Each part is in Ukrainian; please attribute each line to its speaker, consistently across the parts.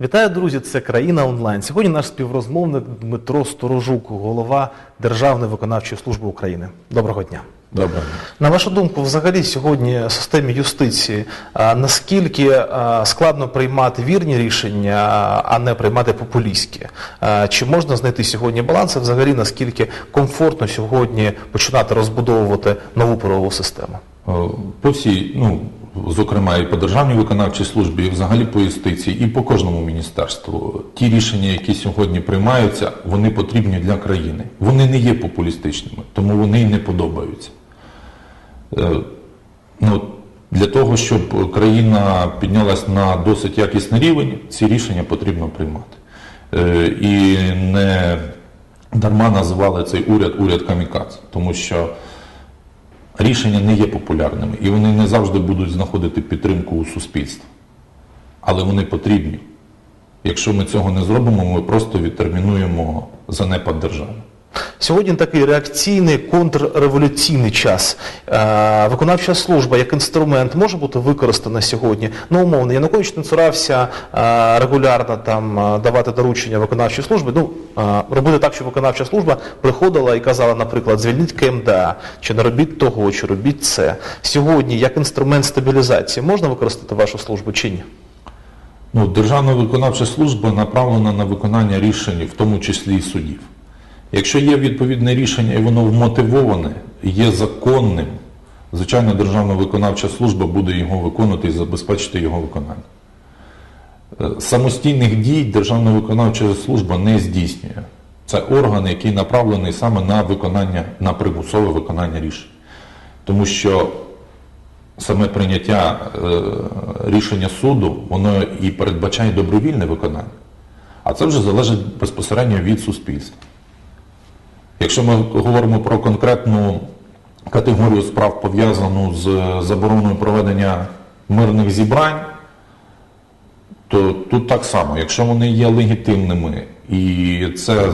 Speaker 1: Вітаю, друзі! Це країна онлайн. Сьогодні наш співрозмовник Дмитро Сторожук, голова Державної виконавчої служби України. Доброго дня.
Speaker 2: Добре.
Speaker 1: На вашу думку, взагалі сьогодні в системі юстиції а, наскільки а, складно приймати вірні рішення, а, а не приймати популістські? А, Чи можна знайти сьогодні баланс? І взагалі наскільки комфортно сьогодні починати розбудовувати нову правову систему?
Speaker 2: Е, По всій, ну, зокрема, і по Державній виконавчій службі, і взагалі по юстиції, і по кожному міністерству, ті рішення, які сьогодні приймаються, вони потрібні для країни. Вони не є популістичними, тому вони й не подобаються. Е, Ну, для того, щоб країна піднялась на досить якісний рівень, ці рішення потрібно приймати. Е, І не дарма називали цей уряд уряд камікадзе, тому що рішення не є популярними і вони не завжди будуть знаходити підтримку у суспільства. Але вони потрібні. Якщо ми цього не зробимо, ми просто відтермінуємо занепад держави.
Speaker 1: Сьогодні такий реакційний контрреволюційний час. Е, Виконавча служба як інструмент може бути використана сьогодні. Ну, умовно, Янукович не цурався е, регулярно там е, давати доручення виконавчій службі. Ну, робити так, щоб виконавча служба приходила і казала, наприклад, звільніть КМДА, чи не робіть того, чи робіть це. Сьогодні як інструмент стабілізації можна використати вашу службу чи ні?
Speaker 2: Ну, Державна виконавча служба направлена на виконання рішень, в тому числі і судів. Якщо є відповідне рішення і воно вмотивоване, є законним, звичайно, Державна виконавча служба буде його виконувати і забезпечити його виконання. Е, Самостійних дій Державна виконавча служба не здійснює. Це орган, який направлений саме на виконання, на примусове виконання рішень. Тому що саме прийняття е, рішення суду, воно і передбачає добровільне виконання. А це вже залежить безпосередньо від суспільства. Якщо ми говоримо про конкретну категорію справ, пов'язану з забороною проведення мирних зібрань, то тут так само, якщо вони є легітимними і це е,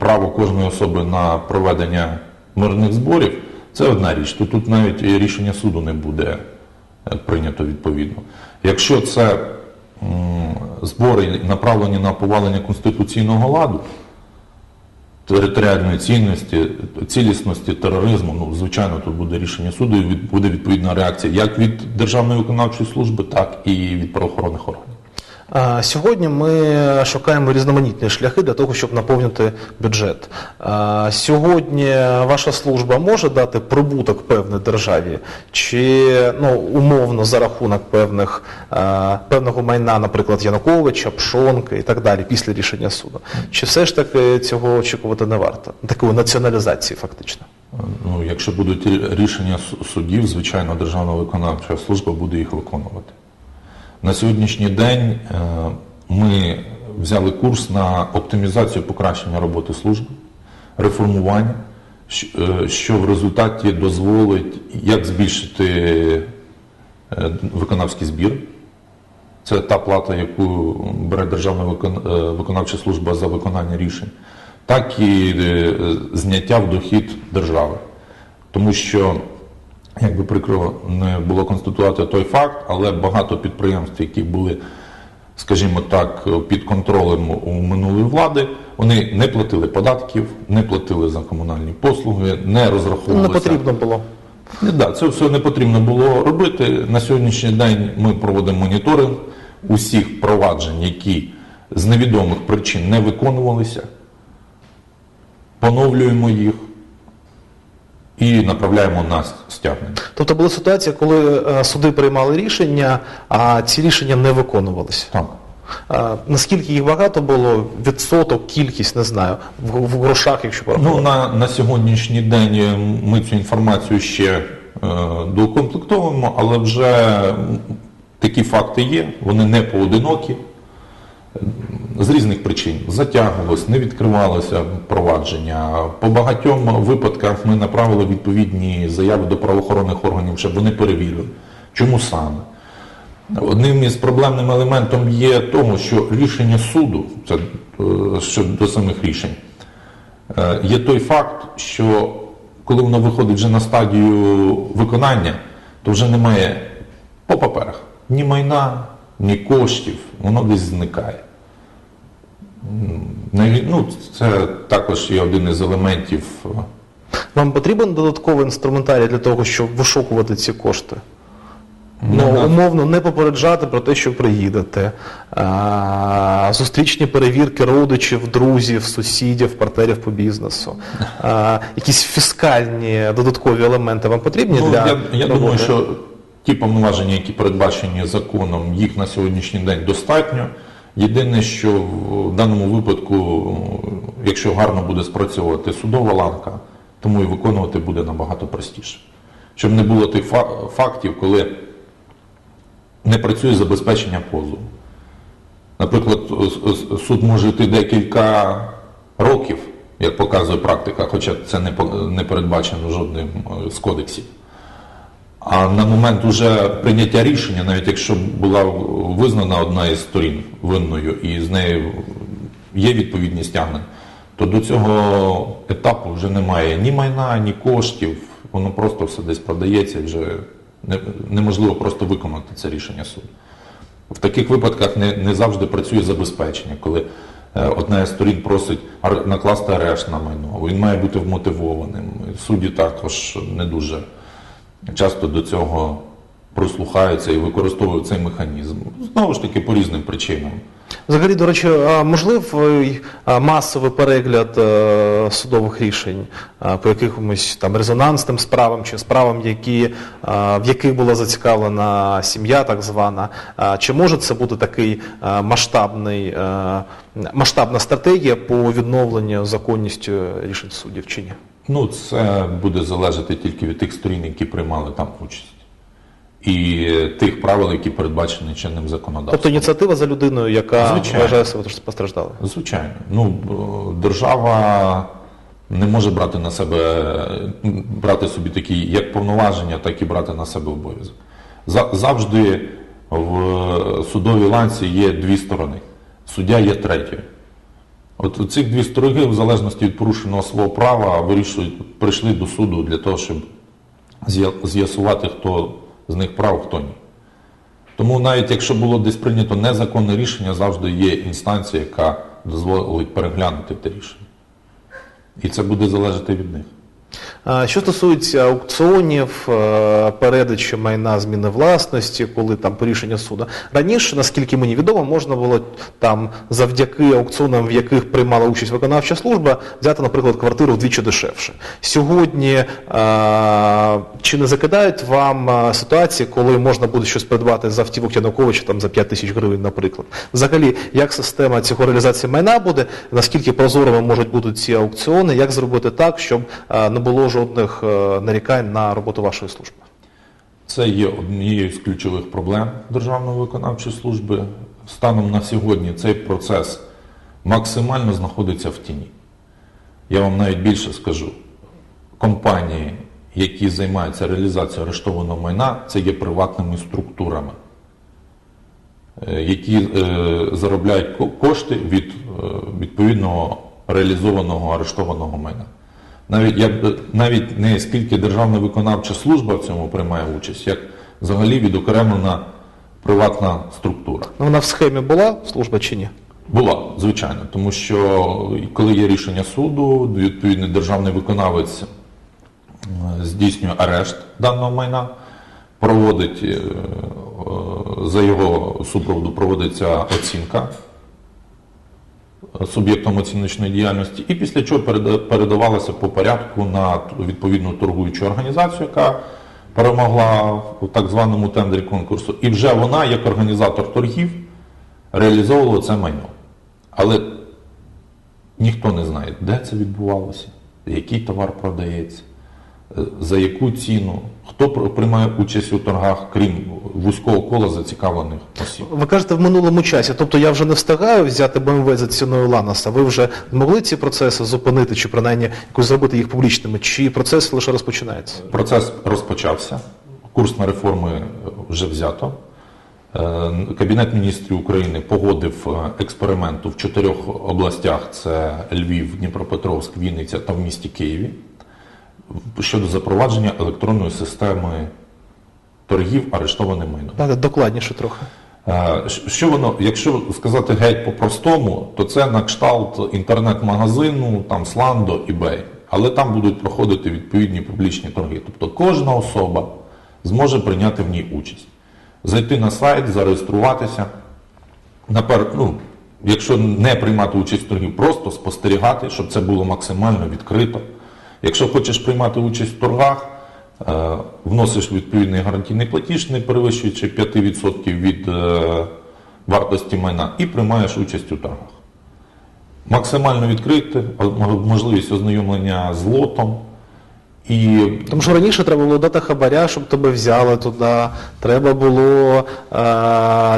Speaker 2: право кожної особи на проведення мирних зборів, це одна річ. То тут навіть рішення суду не буде е, прийнято відповідно. Якщо це збори направлені на повалення конституційного ладу, територіальної цінності, цілісності, тероризму, ну, звичайно, тут буде рішення суду і буде відповідна реакція як від Державної виконавчої служби, так і від правоохоронних органів.
Speaker 1: Сьогодні ми шукаємо різноманітні шляхи для того, щоб наповнити бюджет. Сьогодні ваша служба може дати прибуток певній державі, чи ну, умовно за рахунок певних, певного майна, наприклад, Януковича, Пшонки і так далі, після рішення суду. Чи все ж таки цього очікувати не варто? Такої націоналізації фактично.
Speaker 2: Ну, якщо будуть рішення судів, звичайно, Державна виконавча служба буде їх виконувати. На сьогоднішній день е, ми взяли курс на оптимізацію покращення роботи служби, реформування, е, що в результаті дозволить як збільшити е, виконавський збір. Це та плата, яку бере Державна виконавча служба за виконання рішень, так і зняття в дохід держави. Тому що, як би прикро не було констатувати той факт, але багато підприємств, які були, скажімо так, під контролем у минулої влади, вони не платили податків, не платили за комунальні послуги, не
Speaker 1: Не потрібно було.
Speaker 2: Не, да, це все не потрібно було робити. На сьогоднішній день ми проводимо моніторинг усіх проваджень, які з невідомих причин не виконувалися, поновлюємо їх і направляємо на стягнення.
Speaker 1: Тобто була ситуація, коли е, суди приймали рішення, а ці рішення не виконувалися.
Speaker 2: Так.
Speaker 1: А, наскільки їх багато було, відсоток, кількість, не знаю, в, в грошах, якщо порахувати.
Speaker 2: Ну, на, на сьогоднішній день ми цю інформацію ще е, доукомплектовуємо, але вже такі факти є, вони не поодинокі. З різних причин затягувалось, не відкривалося провадження. По багатьом випадках ми направили відповідні заяви до правоохоронних органів, щоб вони перевірили, чому саме. Одним із проблемним елементом є того, що рішення суду, це е, щодо самих рішень, е, є той факт, що коли воно виходить вже на стадію виконання, то вже немає по паперах ні майна, ні коштів, воно десь зникає. Ну, це також є один із елементів. е,
Speaker 1: Вам потрібен додатковий інструментарій для того, щоб вишукувати ці кошти?
Speaker 2: Ну,
Speaker 1: Ну, умовно, не попереджати про те, що приїдете. А, зустрічні перевірки родичів, друзів, сусідів, партнерів по бізнесу. А, якісь фіскальні додаткові елементи вам потрібні
Speaker 2: Ну,
Speaker 1: для
Speaker 2: я я думаю, що ті повноваження, які передбачені законом, їх на сьогоднішній день достатньо. Єдине, що в даному випадку, якщо гарно буде спрацьовувати судова ланка, тому і виконувати буде набагато простіше. Щоб не було тих фактів, коли не працює забезпечення позову. Наприклад, суд може йти декілька років, як показує практика, хоча це не, передбачено жодним е, з кодексів. А на момент уже прийняття рішення, навіть якщо була визнана одна із сторін винною і з нею є відповідні стягнення, то до цього етапу вже немає ні майна, ні коштів, воно просто все десь продається і вже неможливо просто виконати це рішення суду. В таких випадках не, не завжди працює забезпечення, коли е, одна із сторін просить накласти арешт на майно. Він має бути вмотивованим. Судді також не дуже часто до цього прислухаються і використовують цей механізм. Знову ж таки, по різним причинам.
Speaker 1: Взагалі, до речі, можливий масовий перегляд е, судових рішень по якимось там резонансним справам чи справам, які, в яких була зацікавлена сім'я, так звана. Чи може це бути такий масштабний, е, масштабна стратегія по відновленню законністю рішень суддів чи ні?
Speaker 2: Ну, це буде залежати тільки від тих сторін, які приймали там участь. І тих правил, які передбачені чинним законодавством.
Speaker 1: Тобто ініціатива за людиною, яка
Speaker 2: Звичайно.
Speaker 1: вважає себе постраждалою.
Speaker 2: Звичайно. Ну, держава не може брати на себе, брати собі такі як повноваження, так і брати на себе обов'язок. За- Завжди в судовій ланці є дві сторони. Суддя є третьою. От ці дві сторони, в залежності від порушеного свого права, вирішують, прийшли до суду для того, щоб з'ясувати, хто з них прав, хто ні. Тому навіть якщо було десь прийнято незаконне рішення, завжди є інстанція, яка дозволить переглянути те рішення. І це буде залежати від них.
Speaker 1: Що стосується аукціонів, е, передачі майна зміни власності, коли там по рішення суду. Раніше, наскільки мені відомо, можна було там завдяки аукціонам, в яких приймала участь виконавча служба, взяти, наприклад, квартиру вдвічі дешевше. Сьогодні е, чи не закидають вам е, ситуації, коли можна буде щось придбати за автівок Януковича там за 5 тисяч гривень, наприклад? Взагалі, як система цього реалізації майна буде, наскільки прозорими можуть бути ці аукціони, як зробити так, щоб не було жодних е, нарікань на роботу вашої служби?
Speaker 2: Це є однією з ключових проблем Державної виконавчої служби. Станом на сьогодні цей процес максимально знаходиться в тіні. Я вам навіть більше скажу. Компанії, які займаються реалізацією арештованого майна, це є приватними структурами, е, які е, заробляють кошти від відповідного реалізованого арештованого майна. Навіть, я, б- навіть не скільки Державна виконавча служба в цьому приймає участь, як взагалі відокремлена приватна структура.
Speaker 1: Ну, вона в схемі була служба чи ні?
Speaker 2: Була, звичайно, тому що коли є рішення суду, відповідний державний виконавець е, здійснює арешт даного майна, проводить е, е, за його супроводу проводиться оцінка суб'єктом оціночної діяльності, і після чого передавалася по порядку на відповідну торгуючу організацію, яка перемогла в так званому тендері конкурсу, і вже вона, як організатор торгів, реалізовувала це майно. Але ніхто не знає, де це відбувалося, який товар продається, за яку ціну, хто приймає участь у торгах, крім вузького кола зацікавлених осіб.
Speaker 1: Ви кажете в минулому часі, тобто я вже не встигаю взяти БМВ за ціною Ланоса. Ви вже могли ці процеси зупинити, чи принаймні якось зробити їх публічними, чи процес лише розпочинається?
Speaker 2: Процес розпочався, курс на реформи е, вже взято. Е, Кабінет міністрів України погодив е, експерименту в чотирьох областях: це Львів, Дніпропетровськ, Вінниця та в місті Києві щодо запровадження електронної системи торгів арештованим майном.
Speaker 1: Давайте докладніше трохи.
Speaker 2: Е, Що воно, якщо сказати геть по-простому, то це на кшталт інтернет-магазину, там Сландо, eBay. Але там будуть проходити відповідні публічні торги. Тобто кожна особа зможе прийняти в ній участь. Зайти на сайт, зареєструватися. Напер, ну, якщо не приймати участь в торгі, просто спостерігати, щоб це було максимально відкрито. Якщо хочеш приймати участь в торгах, е, вносиш відповідний гарантійний платіж, не перевищуючи 5% від е, вартості майна, і приймаєш участь у торгах. Максимально відкрити, можливість ознайомлення з лотом. І
Speaker 1: Тому що раніше треба було дати хабаря, щоб тебе взяли туди. Треба було е,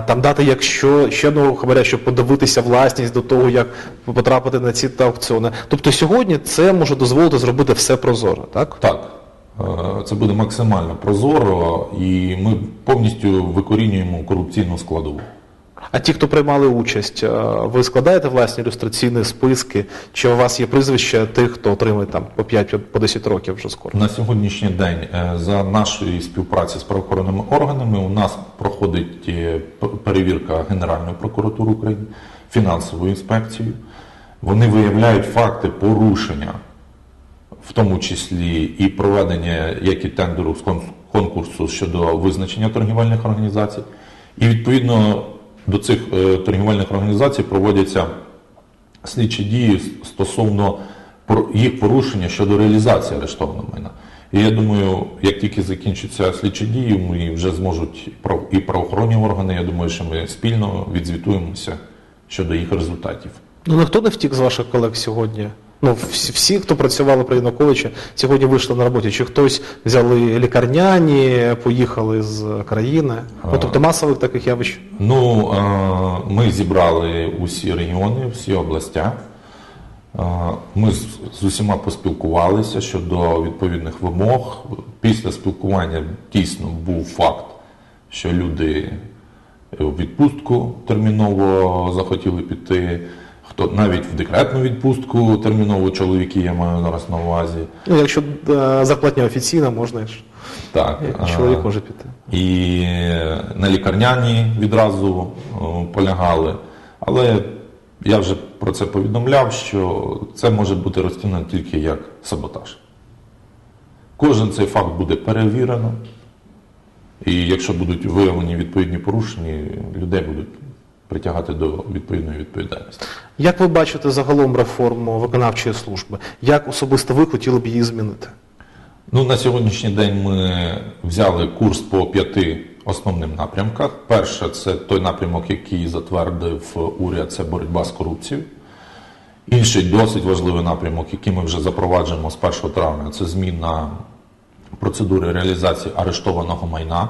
Speaker 1: там дати, якщо ще одного хабаря, щоб подивитися власність до того, як потрапити на ці та аукціони. Тобто сьогодні це може дозволити зробити все прозоро, так?
Speaker 2: Так, е, це буде максимально прозоро, і ми повністю викорінюємо корупційну складову.
Speaker 1: А ті, хто приймали участь, е, ви складаєте власні ілюстраційні списки? Чи у вас є прізвища тих, хто отримує там по 5 по 10 років вже скоро?
Speaker 2: На сьогоднішній день е, за нашої співпраці з правоохоронними органами у нас проходить е, перевірка Генеральної прокуратури України, фінансовою інспекцією. Вони виявляють факти порушення, в тому числі і проведення як і тендеру з конкурсу щодо визначення торгівельних організацій. І відповідно до цих е, торгівельних організацій проводяться слідчі дії стосовно їх порушення щодо реалізації арештованого майна. І я думаю, як тільки закінчаться слідчі дії, ми вже зможуть і правоохоронні органи. Я думаю, що ми спільно відзвітуємося щодо їх результатів.
Speaker 1: Ну ніхто не втік з ваших колег сьогодні. Ну, всі, всі, хто працювали при Януковичі, сьогодні вийшли на роботі. Чи хтось взяли лікарняні, поїхали з країни? Ну, тобто масових таких явищ.
Speaker 2: Ну, ми зібрали усі регіони, всі областя. Е, Ми з, усіма поспілкувалися щодо відповідних вимог. Після спілкування дійсно був факт, що люди у відпустку терміново захотіли піти. Хто навіть в декретну відпустку терміново чоловіки, я маю зараз на увазі.
Speaker 1: Ну, якщо е, зарплатня офіційна, можна ж.
Speaker 2: Так, е,
Speaker 1: Чоловік може піти.
Speaker 2: і на лікарняні відразу е, полягали. Але я вже про це повідомляв, що це може бути розцінено тільки як саботаж. Кожен цей факт буде перевірено, і якщо будуть виявлені відповідні порушення, людей будуть притягати до відповідної відповідальності.
Speaker 1: Як ви бачите загалом реформу виконавчої служби? Як особисто ви хотіли б її змінити?
Speaker 2: Ну, на сьогоднішній день ми взяли курс по п'яти основним напрямках. Перше, це той напрямок, який затвердив уряд, це боротьба з корупцією. Інший досить важливий напрямок, який ми вже запроваджуємо з 1 травня, це зміна процедури реалізації арештованого майна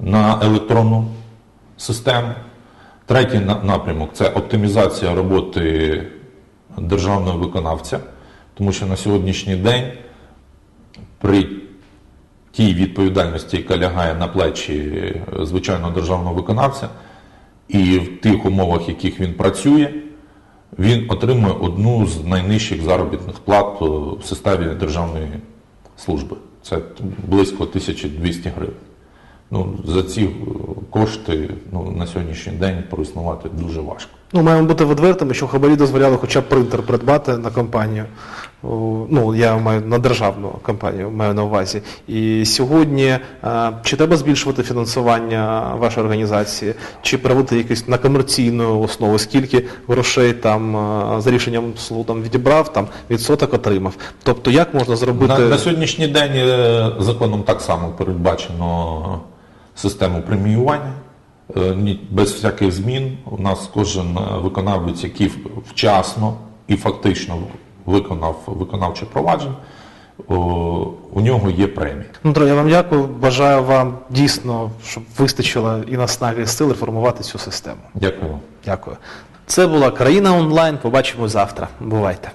Speaker 2: на електронну систему. Третій напрямок це оптимізація роботи державного виконавця, тому що на сьогоднішній день при тій відповідальності, яка лягає на плечі е, звичайного державного виконавця, і в тих умовах, в яких він працює, він отримує одну з найнижчих заробітних плат е, в системі державної служби. Це близько 1200 гривень. Ну, за ці е, кошти ну, на сьогоднішній день проіснувати дуже важко.
Speaker 1: Ну, маємо бути відвертими, що хабарі дозволяли хоча б принтер придбати на компанію. Ну, я маю на державну компанію, маю на увазі. І сьогодні е, чи треба збільшувати фінансування вашої організації, чи переводити якось на комерційну основу, скільки грошей там е, за рішенням там відібрав, там відсоток отримав. Тобто, як можна зробити
Speaker 2: На, на сьогоднішній день законом так само передбачено систему преміювання. Е, Без всяких змін у нас кожен е, виконавець, який вчасно і фактично виконав виконавче провадження, у нього є премія.
Speaker 1: Дмитро, я вам дякую. Бажаю вам дійсно, щоб вистачило і наснаги і сил реформувати цю систему.
Speaker 2: Дякую.
Speaker 1: Дякую. Це була країна онлайн. Побачимо завтра. Бувайте.